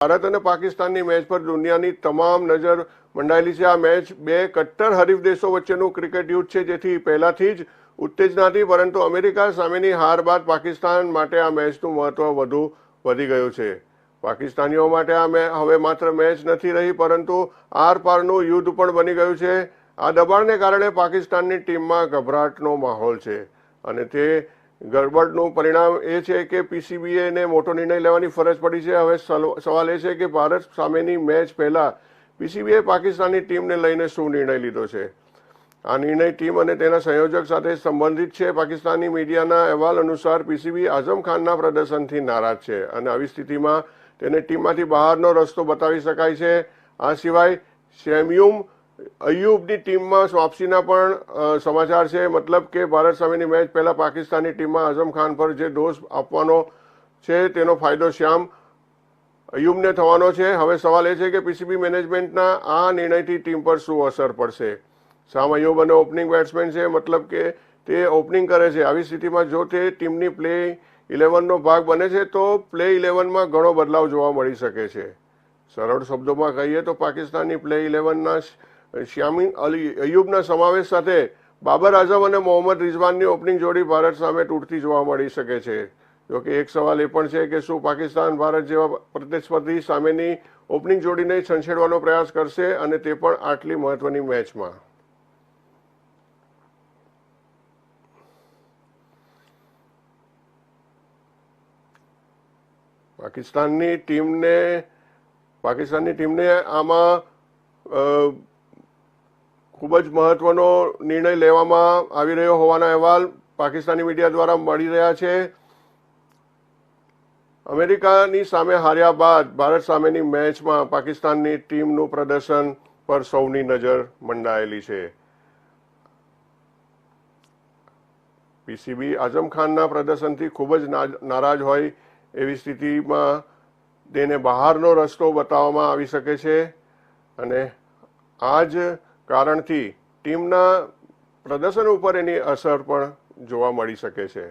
ભારત અને પાકિસ્તાનની મેચ પર દુનિયાની તમામ નજર મંડાયેલી છે. આ મેચ બે કટ્ટર હરીફ દેશો વચ્ચેનું ક્રિકેટ યુદ્ધ છે, જેથી પહેલાથી જ ઉત્તેજનાથી, પરંતુ અમેરિકા સામેની હાર બાદ પાકિસ્તાન માટે આ મેચનું મહત્વ વધુ વધી ગયું છે. પાકિસ્તાનીઓ માટે આ હવે માત્ર મેચ નથી રહી, પરંતુ આરપારનું યુદ્ધ પણ બની ગયું છે. આ દબાણને કારણે પાકિસ્તાનની ટીમમાં ગભરાટનો માહોલ છે. અને તે ગડબડનું પરિણામ એ છે કે પીસીબીએને મોટો નિર્ણય લેવાની ફરજ પડી છે. હવે સવાલ એ છે કે ભારત સામેની મેચ પહેલા પીસીબીએ પાકિસ્તાનની ટીમને લઈને શું નિર્ણય લીધો છે? આ નિર્ણય ટીમ અને તેના સંયોજક સાથે સંબંધિત છે. પાકિસ્તાની મીડિયાના અહેવાલ અનુસાર પીસીબી આઝમ ખાનના પ્રદર્શનથી નારાજ છે અને આવી સ્થિતિમાં તેને ટીમમાંથી બહારનો રસ્તો બતાવી શકાય છે. આ સિવાય શેમ્યુમ અયુબની ટીમમાં વાપસીના પણ સમાચાર છે. મતલબ કે ભારત સામેની મેચ પહેલા પાકિસ્તાની ટીમમાં આઝમ ખાન પર જે દોષ આપવાનો છે, તેનો ફાયદો શ્યામ અયુબને થવાનો છે. હવે સવાલ એ છે કે પીસીબી મેનેજમેન્ટના આ નિર્ણયથી ટીમ પર શું અસર પડશે? શામ અયુબ અને ઓપનિંગ બેટ્સમેન છે. મતલબ કે તે ઓપનિંગ કરે છે. આવી સ્થિતિમાં જો તે ટીમની પ્લે ઇલેવનનો ભાગ બને છે, તો પ્લે ઇલેવનમાં ઘણો બદલાવ જોવા મળી શકે છે. સરળ શબ્દોમાં કહીએ તો પાકિસ્તાનની પ્લે ઇલેવનના શ્યામી અલી અયુબના સમાવેશ સાથે બાબર આઝમ અને મોહમ્મદ રિઝવાનની ઓપનિંગ જોડી ભારત સામે તૂટતી જોવા મળી શકે છે. જોકે એક સવાલ એ પણ છે કે શું પાકિસ્તાન ભારત જેવા પ્રતિસ્પર્ધી સામેની ઓપનિંગ જોડીને છંછેડવાનો પ્રયાસ કરશે અને તે પણ આટલી મહત્વની મેચમાં? પાકિસ્તાનની ટીમને પાકિસ્તાનની ટીમને આમાં ખૂબ જ મહત્વનો નિર્ણય લેવામાં આવી રહ્યો હોવાના અહેવાલ પાકિસ્તાની મીડિયા દ્વારા મળી રહ્યા છે. અમેરિકાની સામે હાર્યા બાદ ભારત સામેની મેચમાં પાકિસ્તાનની ટીમનું પ્રદર્શન પર સૌની નજર મંડાયેલી છે. પીસીબી આઝમ ખાનના પ્રદર્શનથી ખૂબ જ નારાજ હોય એવી સ્થિતિમાં તેને બહારનો રસ્તો બતાવવામાં આવી શકે છે અને આ જ કારણથી ટીમના પ્રદર્શન ઉપર એની અસર પણ જોવા મળી શકે છે.